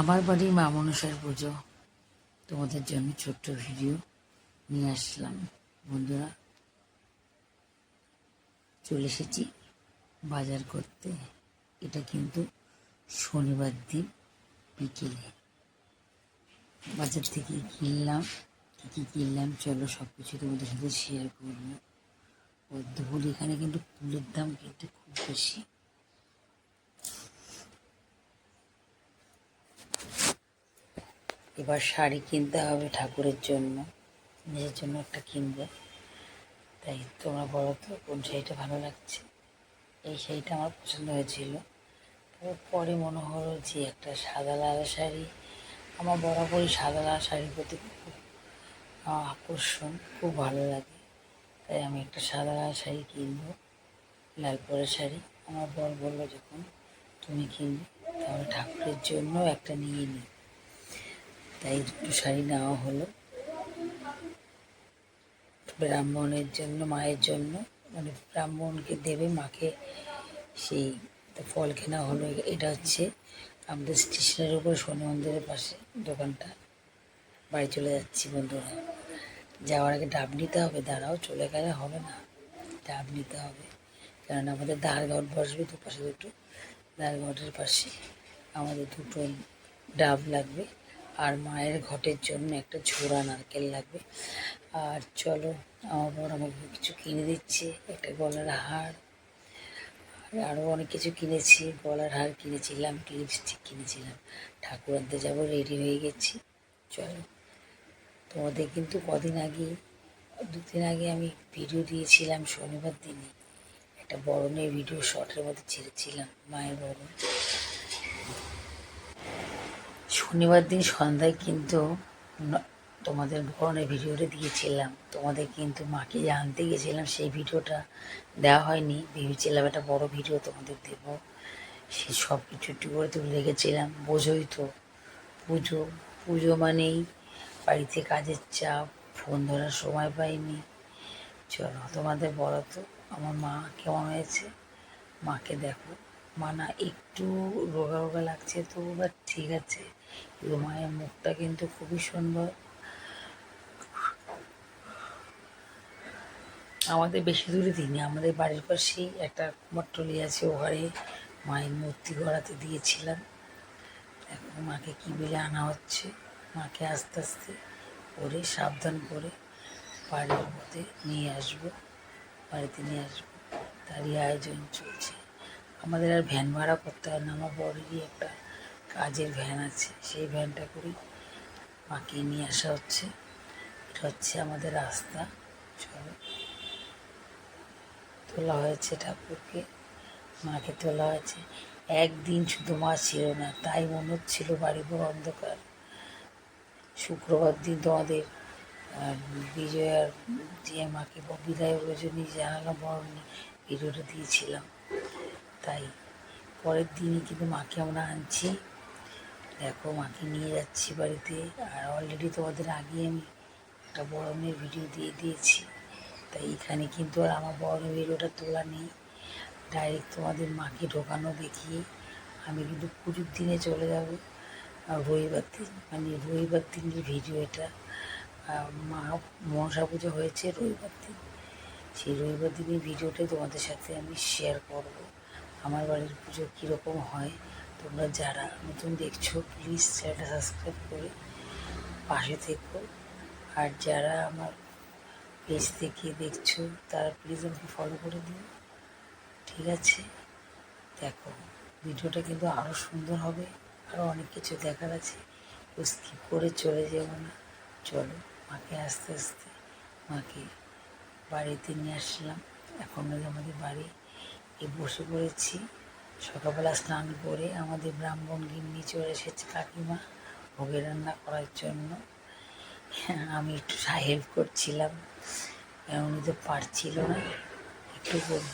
আমার বাড়ি মা মনসার পুজো। তোমাদের জন্য ছোট্ট ভিডিও নিয়ে আসলাম, বন্ধুরা। চলে এসেছি বাজার করতে। এটা কিন্তু শনিবার দিন বিকেলে। বাজার থেকে কিনলাম, কী কী কিনলাম, চলো সব কিছু তোমাদের সাথে শেয়ার করলাম দুপুর এখানে কিন্তু ফুলের দাম কিন্তু খুব বেশি। এবার শাড়ি কিনতে হবে ঠাকুরের জন্য, নিজের জন্য একটা কিনবো। তাই তোমরা বলো তো কোন শাড়িটা ভালো লাগছে? এই শাড়িটা আমার পছন্দ হয়েছিল। পরে মনে হলো যে একটা সাদা লাল শাড়ি, আমার বরাবরই সাদা লাল শাড়ির প্রতি খুব আকর্ষণ, খুব ভালো লাগে। তাই আমি একটা সাদা লাল শাড়ি কিনবো, লাল পরের শাড়ি। আমার বর বলল, যখন তুমি কিনবে, তাহলে ঠাকুরের জন্য একটা নিয়ে নিই তাই দুটো শাড়ি নেওয়া হলো। ব্রাহ্মণের জন্য, মায়ের জন্য। মানে ব্রাহ্মণকে দেবে, মাকে সেই ফল কেনা হলো। এটা হচ্ছে আমাদের স্টেশনের উপর শনি মন্দিরের পাশে দোকানটা। বাড়ি চলে যাচ্ছি বন্ধুরা। যাওয়ার আগে ডাব নিতে হবে। দাঁড়াও, চলে গেলে হবে না। ডাব নিতে হবে। কারণ আমাদের দাঁড়ঘট বসবে দুপাশে দুটো। দাঁড়ঘটের পাশে আমাদের দুটো ডাব লাগবে। আর মায়ের ঘটের জন্য একটা ঝোড়া নারকেল লাগবে। আর চলো, আমার বর আমাকে কিছু কিনে দিচ্ছে, একটা গলার হার। আর আরও অনেক কিছু কিনেছি, গলার হার কিনেছিলাম লিপস্টিক কিনেছিলাম। ঠাকুর যাব রেডি হয়ে গেছি। চলো, তোমাদের কিন্তু কদিন আগে, দুদিন আগে আমি ভিডিও দিয়েছিলাম শনিবার দিনে। একটা বরণের ভিডিও শর্টের মধ্যে ছেড়েছিলাম, মায়ের বরণ শনিবার দিন সন্ধ্যায় কিন্তু তোমাদের বরণের ভিডিওটা দিয়েছিলাম। তোমাদের কিন্তু মাকে জানতে গেছিলাম সেই ভিডিওটা দেওয়া হয়নি। ভেবেছিলাম একটা বড় ভিডিও তোমাদের দেবো। সে সব কিছু একটু করে তুলে রেখেছিলাম। বোঝোই তো, পুজো। পুজো মানেই বাড়িতে কাজের চাপ, ফোন ধরার সময় পাইনি। চলো, তোমাদের বলো তো, আমার মা কেমন হয়েছে? মাকে দেখো। মা না একটু রোগা রোগা লাগছে তো বাট ঠিক আছে। মায়ের মুখটা কিন্তু খুবই সুন্দর। আমাদের বেশি দূরে দিইনি, আমাদের বাড়ির পাশেই একটা কুমারটলি আছে, ওখানে মায়ের মূর্তি গড়াতে দিয়েছিলাম। এখন মাকে কী বলে আনা হচ্ছে? মাকে আস্তে আস্তে করে, সাবধান করে বাড়ির মধ্যে নিয়ে আসব, বাড়িতে নিয়ে আসব। তারই আয়োজন চলছে। আমাদের আর ভ্যান ভাড়া করতে হয় না, আমার বড়েরই একটা কাজের ভ্যান আছে, সেই ভ্যানটা করেই মাকে নিয়ে আসা হচ্ছে। এটা হচ্ছে আমাদের রাস্তা, চলো। তোলা হয়েছে ঠাকুরকে, মাকে তোলা হয়েছে। একদিন শুধু মা ছিল না, তাই মনে হচ্ছিল বাড়ি পুরো অন্ধকার। শুক্রবার দিন তোমাদের বিজয়ার যে মাকে বিদায় রজনী জানালাম বরণী ভিডিওটা দিয়েছিলাম। তাই পরের দিনই কিন্তু মাকে আমরা আনছি। দেখো, মাকে নিয়ে যাচ্ছি বাড়িতে। আর অলরেডি তোমাদের আগে আমি একটা বরণের ভিডিও দিয়ে দিয়েছি। তাই এখানে কিন্তু আর আমার বরণের ভিডিওটা তোলা নেই। ডাইরেক্ট তোমাদের মাকে ঢোকানো দেখিয়ে আমি কিন্তু পুজোর দিনে চলে যাব। রবিবার দিন মানে রবিবার দিনের ভিডিও এটা। মা, মনসা পুজো হয়েছে রবিবার দিন। সেই রবিবার দিনের ভিডিওটাই তোমাদের সাথে আমি শেয়ার করব। আমার বাড়ির পুজো কীরকম হয় তোমরা যারা নতুন দেখছ প্লিজ চ্যানেলটা সাবস্ক্রাইব করে পাশে থেকো। আর যারা আমার পেজ থেকে দেখছ, তারা প্লিজ আমাকে ফলো করে দিও। ঠিক আছে? দেখো, ভিডিওটা কিন্তু আরও সুন্দর হবে আরও অনেক কিছু দেখার আছে। স্কিপ করে চলে যাব না। চলো, মাকে আস্তে আস্তে, মাকে বাড়িতে নিয়ে আসলাম। এখন আমাদের বাড়ি বসে পড়েছি। সকালবেলা স্নান করে আমাদের ব্রাহ্মণ গিন্নি চলে এসেছে কাকিমা, ভোগে রান্না করার জন্য। আমি একটু হেল্প করছিলাম উনি তো পারছিল না। একটু করে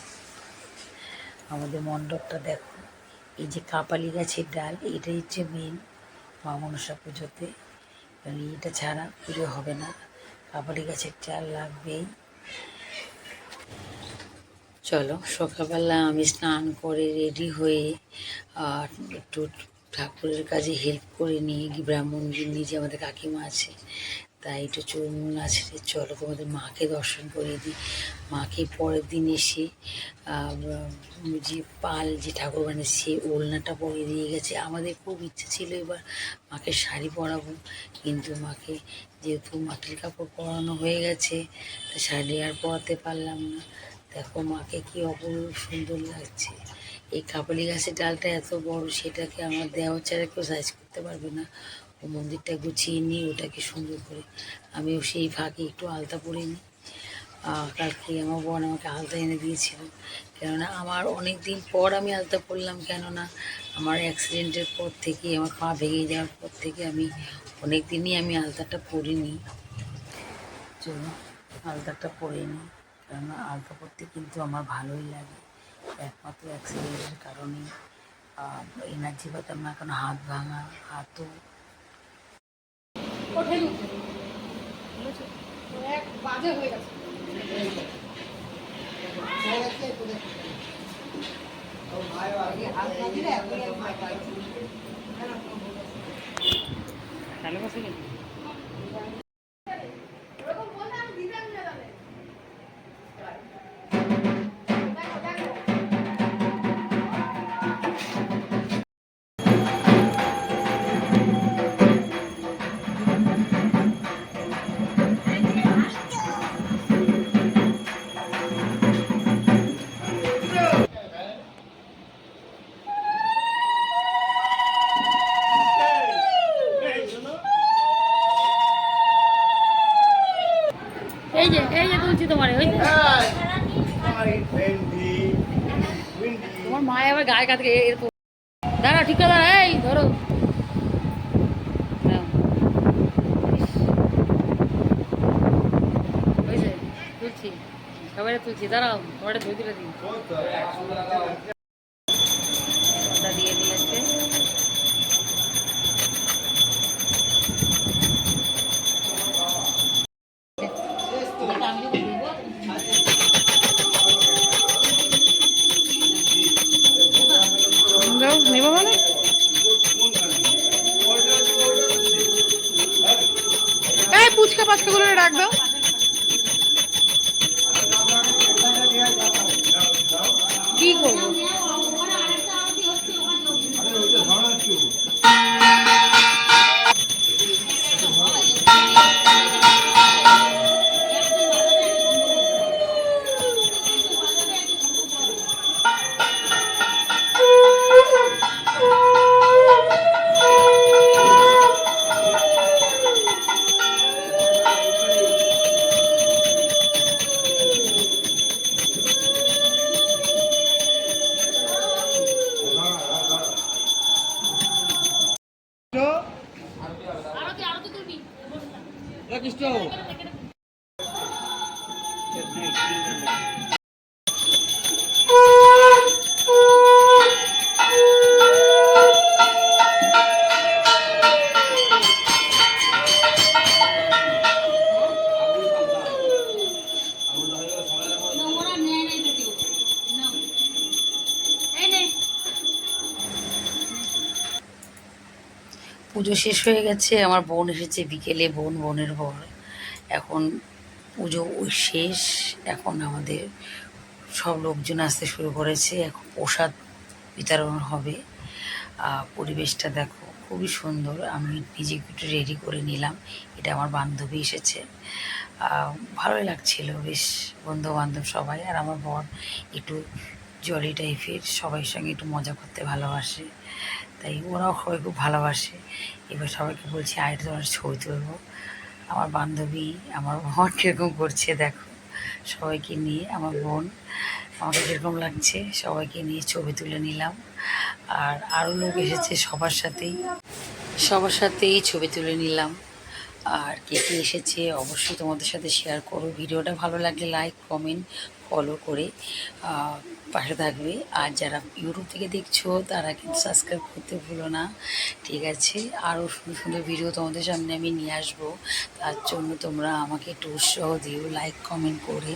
আমাদের মণ্ডপটা দেখো। এই যে কাপালি গাছের ডাল এটাই হচ্ছে মেন মা মনসা পুজোতে। কারণ এটা ছাড়া পুজো হবে না। কাপালি গাছের ডাল লাগবেই। চলো, সকালবেলা আমি স্নান করে রেডি হয়ে, আর একটু ঠাকুরের কাজে হেল্প করে নিই ব্রাহ্মণ গিন্নি যে আমাদের কাকিমা আছে, তাই একটু চুন আছে, চলো তোমাদের মাকে দর্শন করে দিই। মাকে পরের দিন এসে যে পাল যে ঠাকুর বানিয়েছে ওলনাটা পরিয়ে দিয়ে গেছে। আমাদের খুব ইচ্ছে ছিল এবার মাকে শাড়ি পরাবো, কিন্তু মাকে যেহেতু মাটির কাপড় পরানো হয়ে গেছে শাড়ি আর পরাতে পারলাম না। দেখো মাকে কি অপূর্ব সুন্দর লাগছে। এই কাপালি গাছের ডালটা এত বড়, সেটাকে আমার দেওয়া ছাড়া কেউ সাইজ করতে পারবে না। ও মন্দিরটা গুছিয়ে নিই ওটাকে সুন্দর করে আমিও সেই ফাঁকে একটু আলতা পরে নিই। কালকে আমার বোন আমাকে আলতা এনে দিয়েছিল। কেননা আমার অনেক দিন পর আমি আলতা পরলাম, কেননা আমার অ্যাক্সিডেন্টের পর থেকে, আমার পা ভেঙে যাওয়ার পর থেকে আমি অনেক দিনই আমি আলতাটা পরিনি। জন্য আলতাটা পরে নিই। কেননা আলতা পরতে কিন্তু আমার ভালোই লাগে। একমাত্র অ্যাক্সিডেন্টের কারণে এনার্জি পেতাম না কারণ হাত ভাঙা হাতও এক বাজে হয়ে গেছে। গায়ে কাছে এরকম। দাঁড়া, ঠিক দাঁড়া, এই, ধরো। তুলছি। সবাই তুলছি, দাঁড়াও তোমার ধরে দিলে দিন পুজো শেষ হয়ে গেছে, আমার বোন এসেছে বিকেলে, বোন বোনের বর এখন পুজো ওই শেষ, এখন আমাদের সব লোকজন আসতে শুরু করেছে, এখন প্রসাদ বিতরণ হবে। পরিবেশটা দেখো, খুবই সুন্দর, আমি নিজেকে একটু রেডি করে নিলাম, এটা আমার বান্ধবী এসেছে। ভালোই লাগছিল, বেশ বন্ধু বান্ধব সবাই, আর আমার বর একটু জলি টাইপের সবাই সঙ্গে একটু মজা করতে ভালোবাসে। তাই ওরাও সবাই খুব ভালোবাসে। এবার সবাইকে বলছি, আয় তোমার ছবি তুলবো আমার বান্ধবী, আমার বোন কীরকম করছে দেখো। সবাইকে নিয়ে আমার বোন আমাকে কীরকম লাগছে, সবাইকে নিয়ে ছবি তুলে নিলাম। আর আরও লোক এসেছে সবার সাথেই। সবার সাথেই ছবি তুলে নিলাম। আর কে কে এসেছে অবশ্যই তোমাদের সাথে শেয়ার করো। ভিডিওটা ভালো লাগলে লাইক কমেন্ট ফলো করে পাশে থাকবে। আর যারা ইউটিউব থেকে দেখছ, তারা কিন্তু সাবস্ক্রাইব করতে ভুলো না। ঠিক আছে? আরও সুন্দর সুন্দর ভিডিও তোমাদের সামনে আমি নিয়ে আসব। তার জন্য তোমরা আমাকে একটু উৎসাহ দিও লাইক কমেন্ট করে।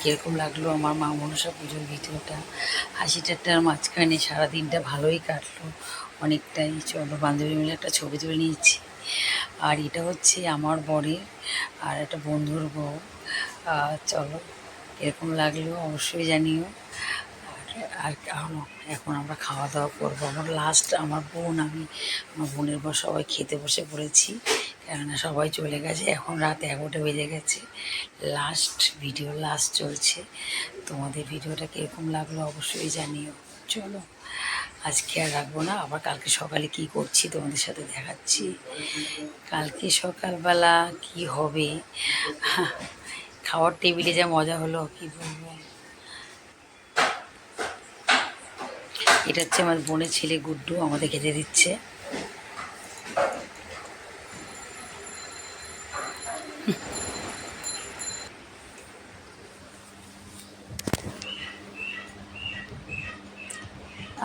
কীরকম লাগল আমার মা মনসা পুজোর ভিডিওটা? হাসি ঠাট্টার মাঝখানে সারাদিনটা ভালোই কাটলো। অনেকটাই। চলো বান্ধবী মিলে একটা ছবি তুলে নিয়েছি। আর এটা হচ্ছে আমার বরের আর একটা বন্ধুর বউ। চলো, এরকম লাগলেও অবশ্যই জানিও। আর আর এখন আমরা খাওয়া দাওয়া করব। আমার লাস্ট আমার বোন, আমি আমার বোনের বর সবাই খেতে বসে পড়েছি, কেননা সবাই চলে গেছে। এখন রাত এগারোটা বেজে গেছে। লাস্ট ভিডিও লাস্ট চলছে। তোমাদের ভিডিওটা কীরকম লাগল অবশ্যই জানিও। চলো। আজকে আর রাখব না। আবার কালকে সকালে কি করছি তোমাদের সাথে দেখাচ্ছি। কালকে সকালবেলা কি হবে? খাওয়ার টেবিলে যা মজা হলো, কি বলব? এটা হচ্ছে আমার বোনের ছেলে গুড্ডু, আমাদের খেতে দিচ্ছে।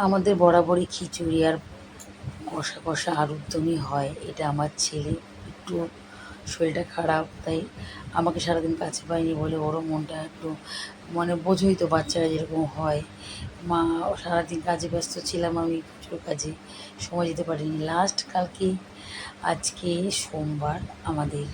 আমাদের বরাবরই খিচুড়ি আর কষা কষা আলুর দমই হয়। এটা আমার ছেলে, একটু শরীরটা খারাপ, তাই আমাকে সারাদিন কাছে পায়নি বলে ওরও মনটা একটু মানে বোঝোই তো বাচ্চারা যেরকম হয়। মা সারাদিন কাজে ব্যস্ত ছিলাম, আমি প্রচুর কাজে সময় দিতে পারিনি। লাস্ট কালকে আজকে সোমবার আমাদের